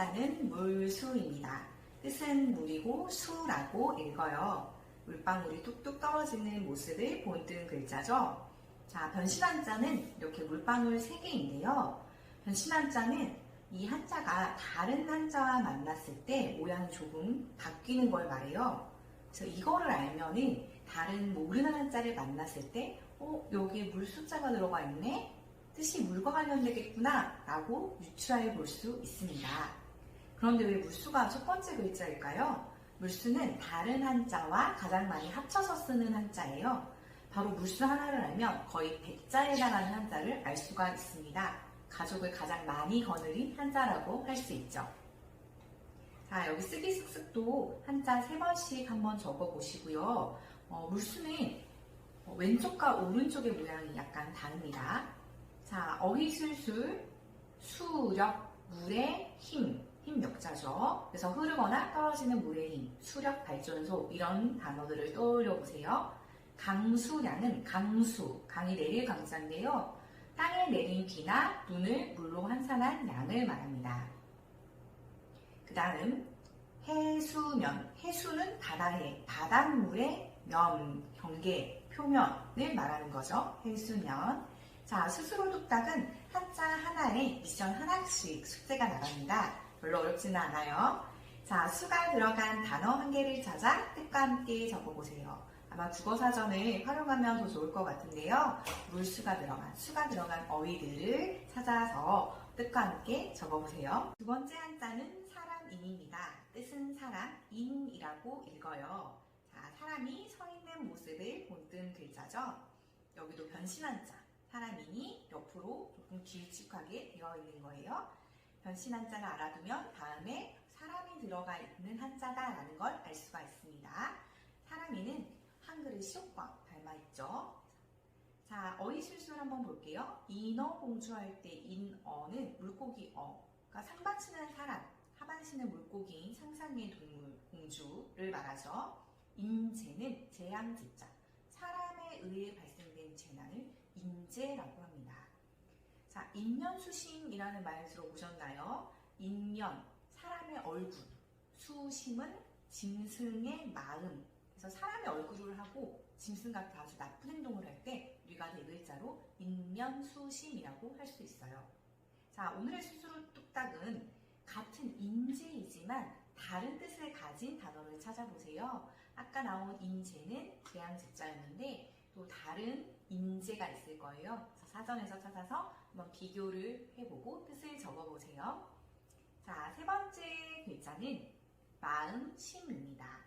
한자는 물수입니다. 뜻은 물이고 수라고 읽어요. 물방울이 뚝뚝 떨어지는 모습을 본뜬 글자죠. 자, 변신 한 자는 이렇게 물방울 3개인데요. 변신 한 자는 이 한자가 다른 한자와 만났을 때 모양이 조금 바뀌는 걸 말해요. 그래서 이거를 알면은 다른 모르는 한자를 만났을 때, 어, 여기에 물 숫자가 들어가 있네? 뜻이 물과 관련되겠구나 라고 유추해 볼 수 있습니다. 그런데 왜 물수가 첫 번째 글자일까요? 물수는 다른 한자와 가장 많이 합쳐서 쓰는 한자예요. 바로 물수 하나를 알면 거의 100자에 해당하는 한자를 알 수가 있습니다. 가족을 가장 많이 거느린 한자라고 할 수 있죠. 자, 여기 쓰기 쓱쓱도 한자 세 번씩 한번 적어 보시고요. 어, 물수는 어, 왼쪽과 오른쪽의 모양이 약간 다릅니다. 자, 어휘술술, 수력, 물의 힘, 힘 역자죠. 그래서 흐르거나 떨어지는 물의 힘, 수력 발전소 이런 단어들을 떠올려 보세요. 강수량은 강수, 강이 내릴 강자인데요. 땅에 내린 비나 눈을 물로 환산한 양을 말합니다. 그 다음 해수면, 해수는 바다해, 바닷물의 면, 경계, 표면을 말하는 거죠. 해수면. 자, 스스로 뚝딱은 한자 하나에 미션 하나씩 숙제가 나갑니다. 별로 어렵지는 않아요. 자, 수가 들어간 단어 한 개를 찾아 뜻과 함께 적어보세요. 아마 국어사전을 활용하면 더 좋을 것 같은데요. 물수가 들어간, 수가 들어간 어휘들을 찾아서 뜻과 함께 적어보세요. 두 번째 한자는 사람인입니다. 뜻은 사람, 인이라고 읽어요. 자, 사람이 서 있는 모습을 본뜬 글자죠. 여기도 변신 한자. 사람이니 옆으로 조금 길쭉하게 되어 있는 거예요. 변신 한자를 알아두면 다음에 사람이 들어가 있는 한자다라는 걸 알 수가 있습니다. 사람이는 한글의 시옷과 닮아 있죠. 자, 어휘 실수를 한번 볼게요. 인어 공주할 때 인어는 물고기 어가 상반치는 사람, 하반신은 물고기인 상상의 동물 공주를 말하죠. 인재는 재앙지자, 사람에 의해 발생된 재난을 인재라고 합니다. 자, 인면수심이라는 말 들어보셨나요? 인면, 사람의 얼굴, 수심은 짐승의 마음. 그래서 사람의 얼굴을 하고 짐승 같은 아주 나쁜 행동을 할 때 우리가 네 글자로 인면수심이라고 할 수 있어요. 자, 오늘의 수수로 뚝딱은 같은 인재이지만 다른 뜻을 가진 단어를 찾아보세요. 아까 나온 인재는 재앙제자였는데 또 다른 인재가 있을 거예요. 그래서 사전에서 찾아서 한번 비교를 해보고 뜻을 적어보세요. 자, 세 번째 글자는 마음, 심입니다.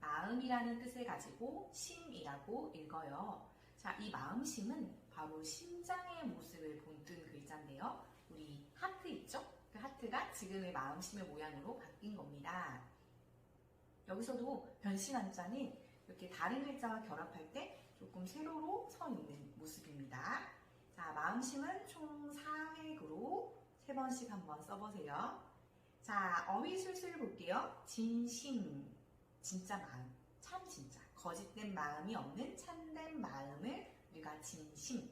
마음이라는 뜻을 가지고 심이라고 읽어요. 자, 이 마음심은 바로 심장의 모습을 본뜬 글자인데요. 우리 하트 있죠? 그 하트가 지금의 마음심의 모양으로 바뀐 겁니다. 여기서도 변신 한 자는 이렇게 다른 글자와 결합할 때 조금 세로로 서 있는 모습입니다. 자, 마음심은 총 4획으로 세 번씩 한번 써보세요. 자, 어휘술술 볼게요. 진심, 진짜 마음, 참 진짜. 거짓된 마음이 없는 참된 마음을 우리가 진심.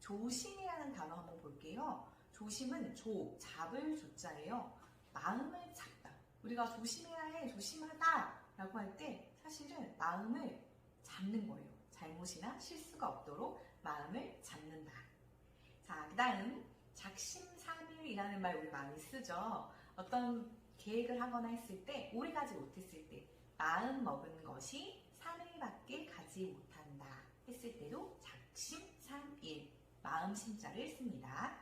조심이라는 단어 한번 볼게요. 조심은 조, 잡을 조자예요. 마음을 잡다. 우리가 조심해야 해, 조심하다 라고 할 때 사실은 마음을 잡는 거예요. 잘못이나 실수가 없도록 마음을 잡는다. 자, 그 다음 작심삼일이라는 말 우리 많이 쓰죠. 어떤 계획을 하거나 했을 때 오래 가지 못했을 때 마음 먹은 것이 3일밖에 가지 못한다 했을 때도 작심삼일 마음 심자를 씁니다.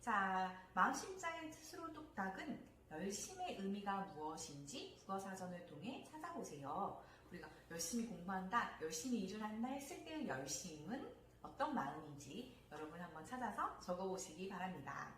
자, 마음 심자의 스스로 뚝딱은 열심의 의미가 무엇인지 국어사전을 통해 찾아보세요. 우리가 열심히 공부한다, 열심히 일을 한다 했을 때의 열심은 어떤 마음인지 여러분 한번 찾아서 적어보시기 바랍니다.